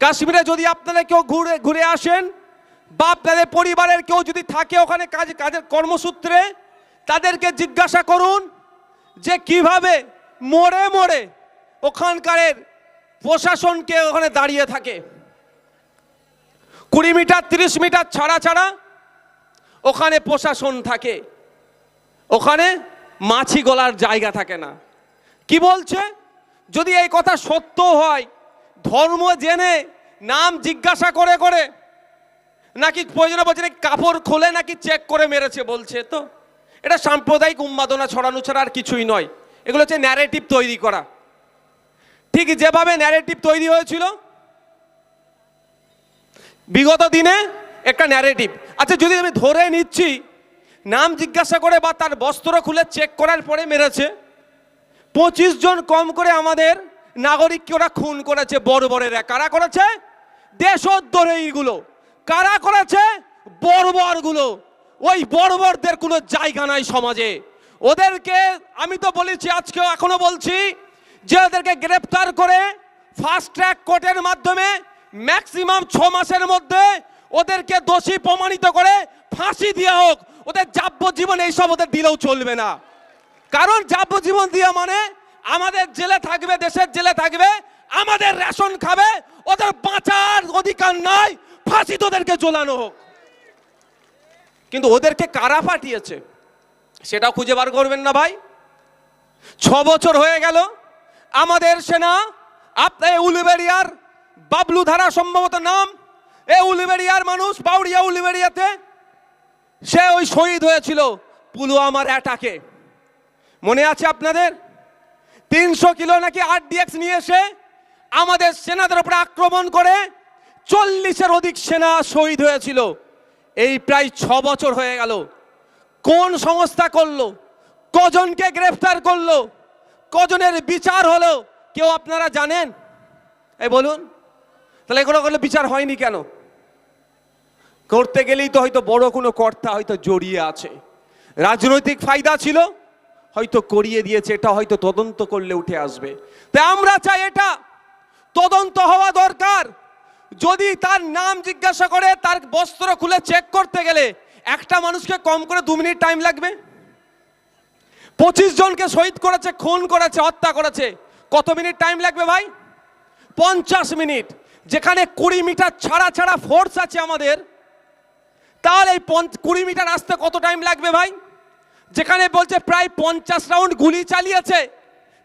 কাশ্মীরে যদি আপনারা কেউ ঘুরে ঘুরে আসেন বা আপনাদের পরিবারের কেউ যদি থাকে ওখানে কাজ, কাজের কর্মসূত্রে, তাদেরকে জিজ্ঞাসা করুন যে কীভাবে মোড়ে মোড়ে ওখানকারের প্রশাসনকে ওখানে দাঁড়িয়ে থাকে। কুড়ি মিটার, তিরিশ মিটার ছাড়া ছাড়া ওখানে প্রশাসন থাকে। ওখানে মাছি গলার জায়গা থাকে না। কি বলছে? যদি এই কথা সত্য হয় ধর্ম জেনে নাম জিজ্ঞাসা করে করে নাকি প্রয়োজনে বলছে নাকি কাপড় খোলে নাকি চেক করে মেরেছে বলছে তো। এটা সাম্প্রদায়িক উন্মাদনা ছড়ানো ছাড়া আর কিছুই নয়। এগুলো হচ্ছে ন্যারেটিভ তৈরি করা। ঠিক যেভাবে ন্যারেটিভ তৈরি হয়েছিল, বিগত দিনে একটা ন্যারেটিভ আচ্ছা যদি আমি ধরে নিচ্ছি, নাম জিজ্ঞাসা করে বা তার বস্ত্র খুলে চেক করার পরে মেরেছে, পঁচিশ জন কম করে আমাদের নাগরিককে ওরা খুন করেছে, বড় বড়েরা কারা করেছে? দেশদ্রোহীগুলো। কারা করেছে? বর্বরগুলো ওই বর্বরদের কোনো জায়গা নাই সমাজে। ওদেরকে, আমি তো বলেছি, আজকেও এখনও বলছি, যে ওদেরকে গ্রেপ্তার করে ফাস্ট ট্র্যাক কোর্টের মাধ্যমে ম্যাক্সিমাম ছ মাসের মধ্যে ওদেরকে দোষী প্রমাণিত করে ফাঁসি দেওয়া হোক। ওদের যাবজ্জীবন এইসব ওদের দিলেও চলবে না। কারণ যাবজ্জীবন দিয়া মানে আমাদের জেলে থাকবে, দেশের জেলে থাকবে, আমাদের রেশন খাবে, ওদের বাঁচার অধিকার নাই, ফাঁসি তোদেরকে ঝোলানো হোক। কিন্তু ওদেরকে কারা পাঠিয়েছে সেটা খুঁজে বার করবেন না ভাই। ছ বছর হয়ে গেল, আমাদের সেনা আপনার উলুবেড়িয়ার বাবলু ধারা সম্ভবত নাম, এ উলুবেড়িয়ার মানুষ বাউরিয়া উলুবেড়িয়াতে, সে ওই শহীদ হয়েছিল পুলওয়ামার অ্যাটাকে। মনে আছে আপনাদের? তিনশো কিলো নাকি আরডিএক্স নিয়ে এসে আমাদের সেনাদের উপরে আক্রমণ করে চল্লিশের অধিক সেনা শহীদ হয়েছিল। এই প্রায় ছ বছর হয়ে গেল। কোন সংস্থা করল? কজনকে গ্রেফতার করল? কজনের বিচার হলো? কেউ আপনারা জানেন? এই বলুন। তাহলে এগুলো করলে বিচার হয়নি কেন? করতে গেলেই তো হয়তো বড় কোনো কর্তা হয়তো জড়িয়ে আছে। রাজনৈতিক ফায়দা ছিল হয়তো করিয়ে দিয়েছে, এটা হয়তো তদন্ত করলে উঠে আসবে। তাই আমরা চাই এটা তদন্ত হওয়া দরকার। যদি তার নাম জিজ্ঞাসা করে, তার বস্ত্র খুলে চেক করতে গেলে একটা মানুষকে কম করে দু মিনিট টাইম লাগবে? পঁচিশ জনকে শহীদ করেছে, খুন করেছে, হত্যা করেছে, কত মিনিট টাইম লাগবে ভাই? পঞ্চাশ মিনিট, যেখানে কুড়ি মিটার ছাড়া ছাড়া ফোর্স আছে আমাদের তাহলে এই কুড়ি মিটার আসতে কত টাইম লাগবে ভাই? যেখানে বলছে প্রায় পঞ্চাশ রাউন্ড গুলি চালিয়েছে,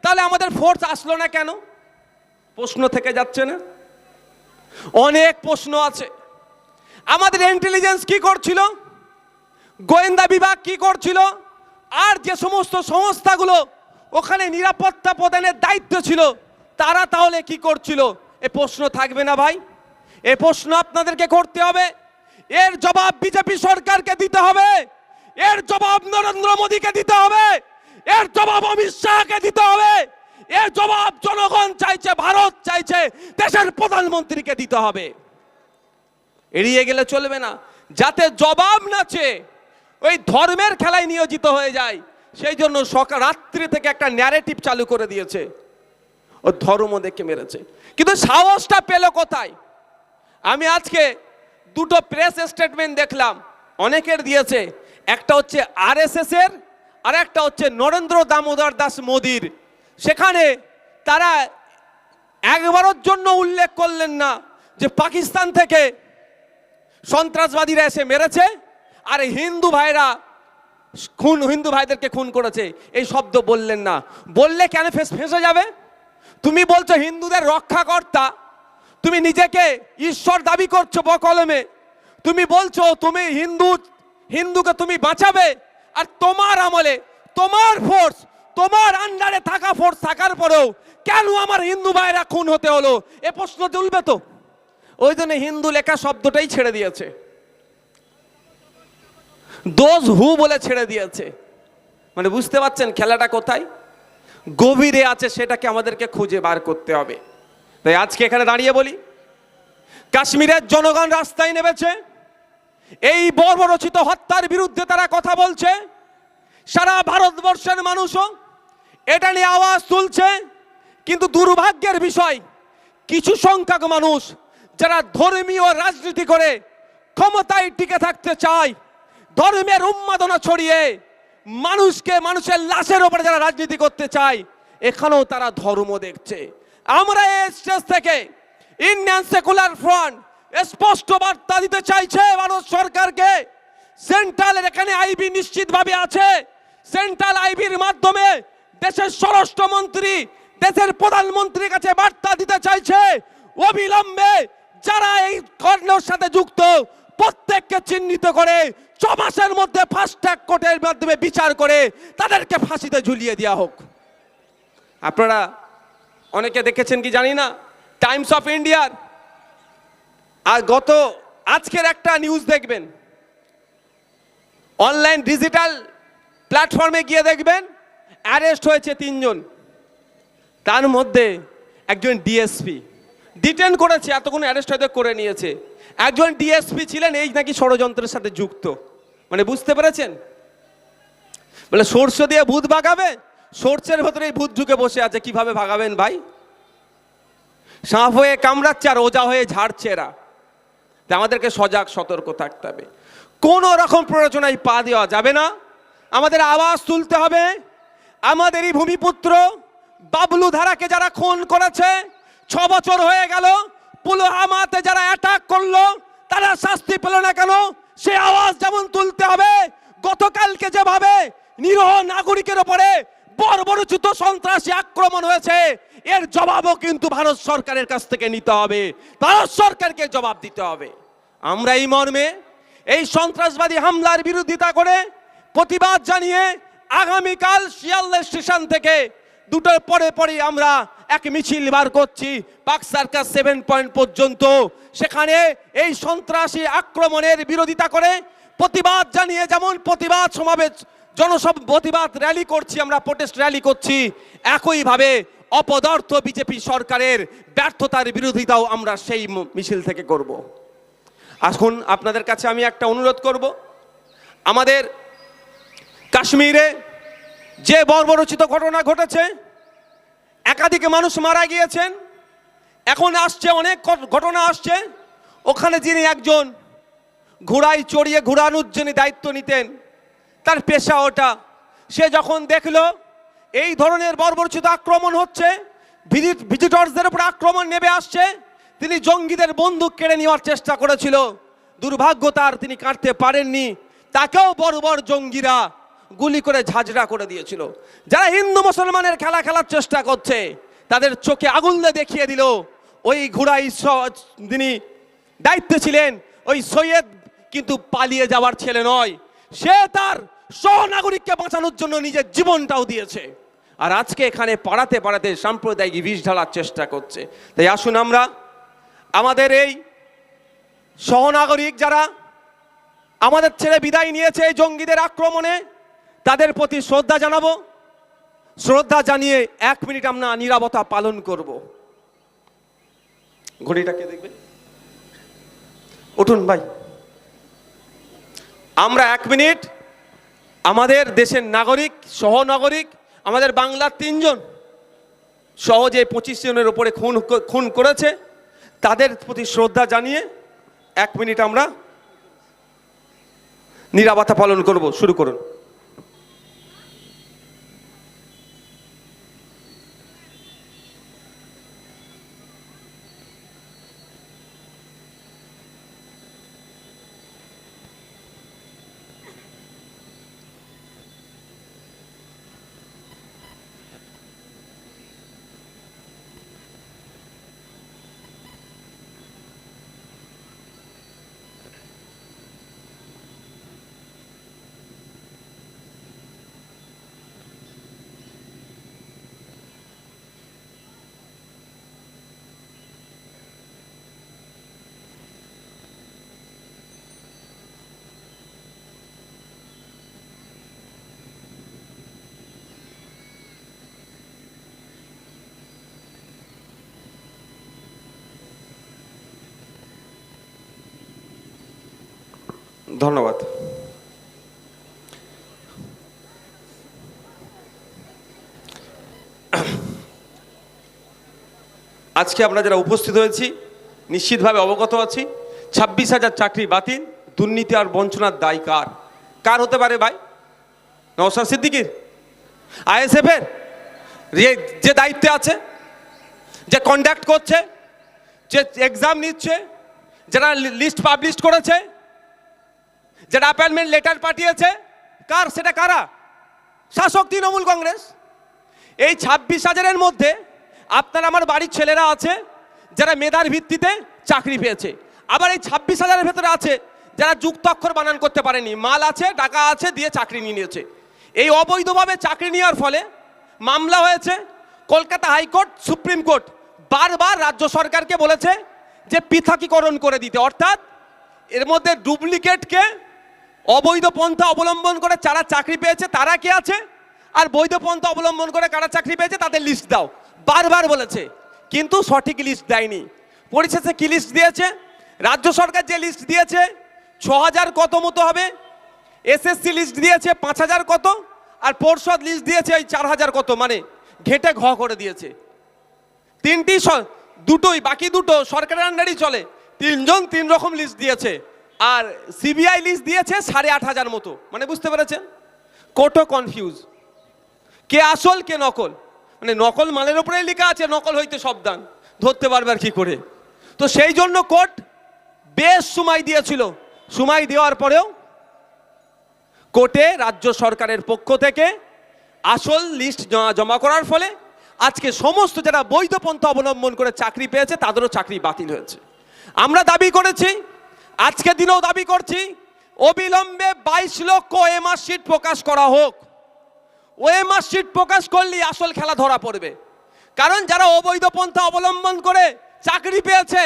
তাহলে আমাদের ফোর্স আসলো না কেন? প্রশ্ন থেকে যাচ্ছে না? অনেক প্রশ্ন আছে। আমাদের ইন্টেলিজেন্স কি করছিল? গোয়েন্দা বিভাগ কি করছিল? আর যে সমস্ত সংস্থাগুলো ওখানে নিরাপত্তা প্রদানের দায়িত্ব ছিল, তারা তাহলে কি করছিল? এ প্রশ্ন থাকবে না ভাই। এ প্রশ্ন আপনাদেরকে করতে হবে। এর জবাব বিজেপি সরকারকে দিতে হবে। এর জবাব নরেন্দ্র মোদীকে দিতে হবে। এর জবাব অমিত শাহকে দিতে হবে। এর জবাব জনগণ চাইছে, ভারত চাইছে, দেশের প্রধানমন্ত্রীকে দিতে হবে। এড়িয়ে গেলে চলবে না। যাতে জবাব নাচে ওই ধর্মের খেলায় নিয়োজিত হয়ে যায়, সেই জন্য সকাল রাত্রি থেকে একটা ন্যারেটিভ চালু করে দিয়েছে। ও ধর্ম দেখে মেরেছে। কিন্তু সাহসটা পেল কোথায়? আমি আজকে দুটো প্রেস স্টেটমেন্ট দেখলাম। অনেকের দিয়েছে। একটা হচ্ছে আরএসএস এর, আর একটা হচ্ছে নরেন্দ্র দামোদর দাস মোদির। সেখানে তারা একবারের জন্য উল্লেখ করলেন না যে পাকিস্তান থেকে সন্ত্রাসবাদীরা এসে মেরেছে, আর হিন্দু ভাইরা খুন, হিন্দু ভাইদেরকে খুন করেছে। এই শব্দ বললেন না। বললে কেন ফেস, ফেসে যাবে? তুমি বলছো হিন্দুদের রক্ষাকর্তা, তুমি নিজেকে ঈশ্বর দাবি করছ বকলমে। তুমি বলছো তুমি হিন্দু হিন্দুকে তুমি বাঁচাবে আর তোমার আমলে, তোমার ফোর্স তোমার আন্ডারে থাকা ফোর্স থাকার পরেও কেন আমার হিন্দু ভাইরা খুন হতে হলো? এ প্রশ্ন তুলবে তো? ওই জন্য হিন্দু লেখা শব্দটাই ছেড়ে দিয়েছে। দোষ হু বলে ছেড়ে দিয়েছে। মানে বুঝতে পারছেন খেলাটা কোথায়? গভীরে আছে সেটাকে আমাদেরকে খুঁজে বার করতে হবে। তাই আজকে এখানে দাঁড়িয়ে বলি, কাশ্মীরের জনগণ রাস্তায় নেমেছে। এই বর্বরচিত হত্যার বিরুদ্ধে তারা কথা বলছে। সারা ভারতবর্ষের মানুষও এটা নিয়ে আওয়াজ তুলছে। কিন্তু দুর্ভাগ্যের বিষয়, কিছু সংখ্যক মানুষ যারা ধর্মীয় রাজনীতি করে ক্ষমতায় টিকে থাকতে চায়, ধর্মের উন্মাদনা ছড়িয়ে মানুষকে মানুষের লাশের ওপরে যারা রাজনীতি করতে চায়, এখানেও তারা ধর্ম দেখছে। আমরা এই স্টেজ থেকে ইন্ডিয়ান সেকুলার ফ্রন্ট স্পষ্ট বার্তা দিতে চাইছে ভারত সরকারকে। সেন্ট্রালের এখানে আইবি নিশ্চিতভাবে আছে। সেন্ট্রাল আইবির মাধ্যমে দেশের স্বরাষ্ট্রমন্ত্রী, দেশের প্রধানমন্ত্রীর কাছে বার্তা দিতে চাইছে। অবিলম্বে যারা এই কর্ণের সাথে যুক্ত, প্রত্যেককে চিহ্নিত করে ছ মাসের মধ্যে ফাস্ট ট্র্যাক কোর্টের মাধ্যমে বিচার করে তাদেরকে ফাঁসিতে ঝুলিয়ে দেওয়া হোক। আপনারা অনেকে দেখেছেন কি জানি না? টাইমস অফ ইন্ডিয়ার আর গত আজকের একটা নিউজ দেখবেন। অনলাইন ডিজিটাল প্ল্যাটফর্মে গিয়ে দেখবেন অ্যারেস্ট হয়েছে তিনজন। তার মধ্যে একজন ডিএসপি ডিটেন করেছে, এতক্ষণ অ্যারেস্ট হয়তো করে নিয়েছে। একজন ডিএসপি ছিলেন, এই নাকি ষড়যন্ত্রের সাথে যুক্ত। মানে বুঝতে পেরেছেন? বলে, সর্ষ দিয়ে ভূত ভাগাবে, সর্ষের ভেতরে ভূত ঢুকে বসে আছে। কীভাবে ভাগাবেন ভাই? সাপ হয়ে কামড়াচ্ছে আর ওজা হয়ে ঝাড়ছে এরা। আমাদেরকে সজাগ, সতর্ক থাকতে হবে। কোনো রকম প্ররোচনায় পা দেওয়া যাবে না। আমাদের আওয়াজ তুলতে হবে। আমাদেরই ভূমিপুত্র বাবলু ধারাকে যারা খুন করেছে, ছ বছর হয়ে গেল পুলহামাতে যারা অ্যাটাক করল, তারা শাস্তি পেল না কেন? সে আওয়াজ যেমন তুলতে হবে, গতকালকে যেভাবে নিরহ নাগরিকের ওপরে বর্বরচিত সন্ত্রাসী আক্রমণ হয়েছে, এর জবাবও কিন্তু ভারত সরকারের কাছ থেকে নিতে হবে। ভারত সরকারকে জবাব দিতে হবে। আমরা এই মর্মে এই সন্ত্রাসবাদী হামলার বিরোধিতা করে প্রতিবাদ জানিয়ে আগামীকাল শিয়ালদা স্টেশন থেকে দুটোর পরে পরে আমরা এক মিছিল বার করছি, পাক সার্কাস সেভেন পয়েন্ট পর্যন্ত। সেখানে এই সন্ত্রাসী আক্রমণের বিরোধিতা করে প্রতিবাদ জানিয়ে যেমন প্রতিবাদ সমাবেশ জনসব প্রতিবাদ র্যালি করছি, আমরা প্রোটেস্ট র্যালি করছি, একইভাবে অপদার্থ বিজেপি সরকারের ব্যর্থতার বিরোধিতাও আমরা সেই মিছিল থেকে করব। এখন আপনাদের কাছে আমি একটা অনুরোধ করব। আমাদের কাশ্মীরে যে বর্বরচিত ঘটনা ঘটেছে, একাধিক মানুষ মারা গিয়েছেন, এখন আসছে অনেক ঘটনা আসছে। ওখানে যিনি একজন ঘোড়ায় চড়িয়ে ঘোরানোর জন্য দায়িত্ব নিতেন, তার পেশা ওটা। সে যখন দেখল, এই ধরনের বর্বরচিত আক্রমণ হচ্ছে, ভিজিট, ভিজিটর্সদের উপর আক্রমণ নেমে আসছে তিনি জঙ্গিদের বন্দুক কেড়ে নেওয়ার চেষ্টা করেছিল। দুর্ভাগ্য তার তিনি কাটতে পারেননি। তাকেও বড় বড় জঙ্গিরা গুলি করে ঝাঁঝরা করে দিয়েছিল। যারা হিন্দু মুসলমানের খেলা খেলার চেষ্টা করছে, তাদের চোখে আগুন দেখিয়ে দিল, ওই ঘোড়াই তিনি দায়িত্বে ছিলেন, ওই সৈয়দ কিন্তু পালিয়ে যাওয়ার ছেলে নয়। সে তার সহনাগরিককে বাঁচানোর জন্য নিজের জীবনটাও দিয়েছে। আর আজকে এখানে পাড়াতে পাড়াতে সাম্প্রদায়িক বিষ ঢালার চেষ্টা করছে। তাই আসুন আমরা আমাদের এই সহনাগরিক যারা আমাদের ছেলে বিদায় নিয়েছে এই জঙ্গিদের আক্রমণে, তাদের প্রতি শ্রদ্ধা জানাব। শ্রদ্ধা জানিয়ে এক মিনিট আমরা নিরাপত্তা পালন করব। ঘড়িটাকে দেখবে? উঠুন ভাই। আমরা এক মিনিট আমাদের দেশের নাগরিক, সহনাগরিক, আমাদের বাংলার তিনজন সহজে পঁচিশ জনের ওপরে খুন খুন করেছে। তাদের প্রতি শ্রদ্ধা জানিয়ে এক মিনিট আমরা নিরাপত্তা পালন করব। শুরু করুন। ধন্যবাদ। আজকে আমরা যারা উপস্থিত হয়েছি, নিশ্চিতভাবে অবগত আছি, ছাব্বিশ হাজার চাকরি বাতিল, দুর্নীতি আর বঞ্চনার দায় কার? কার হতে পারে ভাই? নওসার সিদ্দিকির? আইএসএফের? যে দায়িত্বে আছে, যে কন্ডাক্ট করছে, যে এক্সাম নিচ্ছে, যারা লিস্ট পাবলিশ করেছে যারা অ্যাপয়েন্টমেন্ট লেটার পাঠিয়েছে, কার, সেটা কারা? শাসক তৃণমূল কংগ্রেস। এই ছাব্বিশ হাজারের মধ্যে আপনার আমার বাড়ির ছেলেরা আছে, যারা মেধার ভিত্তিতে চাকরি পেয়েছে। আবার এই ছাব্বিশ হাজারের ভেতরে আছে, যারা যুক্ত অক্ষর বানান করতে পারেনি। মাল আছে, টাকা আছে দিয়ে চাকরি নিয়ে নিয়েছে। এই অবৈধভাবে চাকরি নেওয়ার ফলে মামলা হয়েছে কলকাতা হাইকোর্ট, সুপ্রিম কোর্ট। বারবার রাজ্য সরকারকে বলেছে যে পৃথকীকরণ করে দিতে। অর্থাৎ এর মধ্যে ডুপ্লিকেটকে অবৈধ পন্থা অবলম্বন করে যারা চাকরি পেয়েছে, তারা কে আছে? আর বৈধ পন্থা অবলম্বন করে কারা চাকরি পেয়েছে, তাদের লিস্ট দাও। বারবার বলেছে, কিন্তু সঠিক লিস্ট দেয়নি। পরিশেষে কি লিস্ট দিয়েছে? রাজ্য সরকার যে লিস্ট দিয়েছে ছ হাজার কত মতো হবে? এসএসসি লিস্ট দিয়েছে পাঁচ হাজার কত? আর পর্ষদ লিস্ট দিয়েছে ওই চার হাজার কত? মানে ঘেটে ঘ করে দিয়েছে। তিনটি দুটোই, বাকি দুটো সরকারের আন্ডারই চলে। তিনজন তিন রকম লিস্ট দিয়েছে। আর সিবিআই লিস্ট দিয়েছে সাড়ে আট হাজার মতো। মানে বুঝতে পেরেছেন? কোটো কনফিউজ কে আসল, কে নকল। মানে নকল মালের উপরে লেখা আছে, নকল হইতে সাবধান। ধরতে পারবে আর কি করে। তো সেই জন্য কোর্ট বেশ সময় দিয়েছিল। সময় দেওয়ার পরেও কোর্টে রাজ্য সরকারের পক্ষ থেকে আসল লিস্ট জমা করার ফলে আজকে সমস্ত যারা বৈধ পন্থা অবলম্বন করে চাকরি পেয়েছে, তাদেরও চাকরি বাতিল হয়েছে। আমরা দাবি করেছি আজকে দিনেও দাবি করছি, অবিলম্বে বাইশ লক্ষ এমআর শিট প্রকাশ করা হোক। ওএমআর শিট প্রকাশ করলেই আসল খেলা ধরা পড়বে। কারণ যারা অবৈধ পন্থা অবলম্বন করে চাকরি পেয়েছে,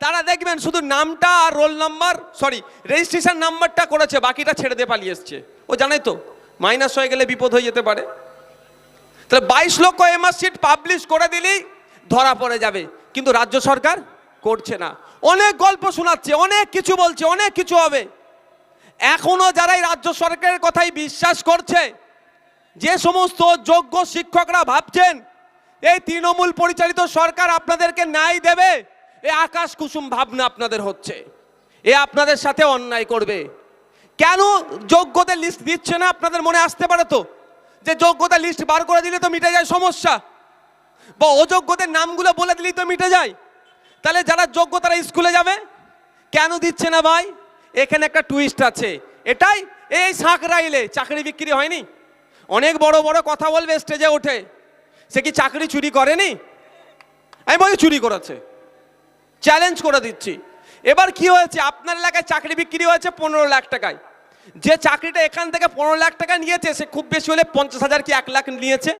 তারা দেখবেন শুধু নামটা আর রোল নাম্বার সরি রেজিস্ট্রেশন নাম্বারটা করেছে, বাকিটা ছেড়ে দিয়ে পালিয়ে এসছে। ও জানাই তো, মাইনাস হয়ে গেলে বিপদ হয়ে যেতে পারে। তাহলে বাইশ লক্ষ এমআর শিট পাবলিশ করে দিলেই ধরা পড়ে যাবে। কিন্তু রাজ্য সরকার করছে না। অনেক গল্প শোনাচ্ছে, অনেক কিছু বলছে, অনেক কিছু হবে। এখনও যারা এই রাজ্য সরকারের কথাই বিশ্বাস করছে, যে সমস্ত যোগ্য শিক্ষকরা ভাবছেন, এই তৃণমূল পরিচালিত সরকার আপনাদেরকে ন্যায় দেবে, এ আকাশ কুসুম ভাবনা আপনাদের হচ্ছে। এ আপনাদের সাথে অন্যায় করবে। কেন যোগ্যদের লিস্ট দিচ্ছে না আপনাদের মনে আসতে পারে তো? যে যোগ্যতা লিস্ট বার করে দিলে তো মিটে যায় সমস্যা। বা অযোগ্যদের নামগুলো বলে দিলেই তো মিটে যায়। তাহলে যারা যোগ্য তারা স্কুলে যাবে? কেন দিচ্ছে না ভাই? এখানে একটা টুইস্ট আছে। এটাই এই শাঁখ রাইলে চাকরি বিক্রি হয়নি? অনেক বড় বড় কথা বলবে স্টেজে ওঠে। সে কি চাকরি চুরি করেনি? আমি বলি চুরি করেছে। চ্যালেঞ্জ করে দিচ্ছি। এবার কি হয়েছে? আপনার এলাকায় চাকরি বিক্রি হয়েছে পনেরো লাখ টাকায়। যে চাকরিটা এখান থেকে পনেরো লাখ টাকা নিয়েছে, সে খুব বেশি হলে পঞ্চাশ হাজার কি এক লাখ নিয়েছে?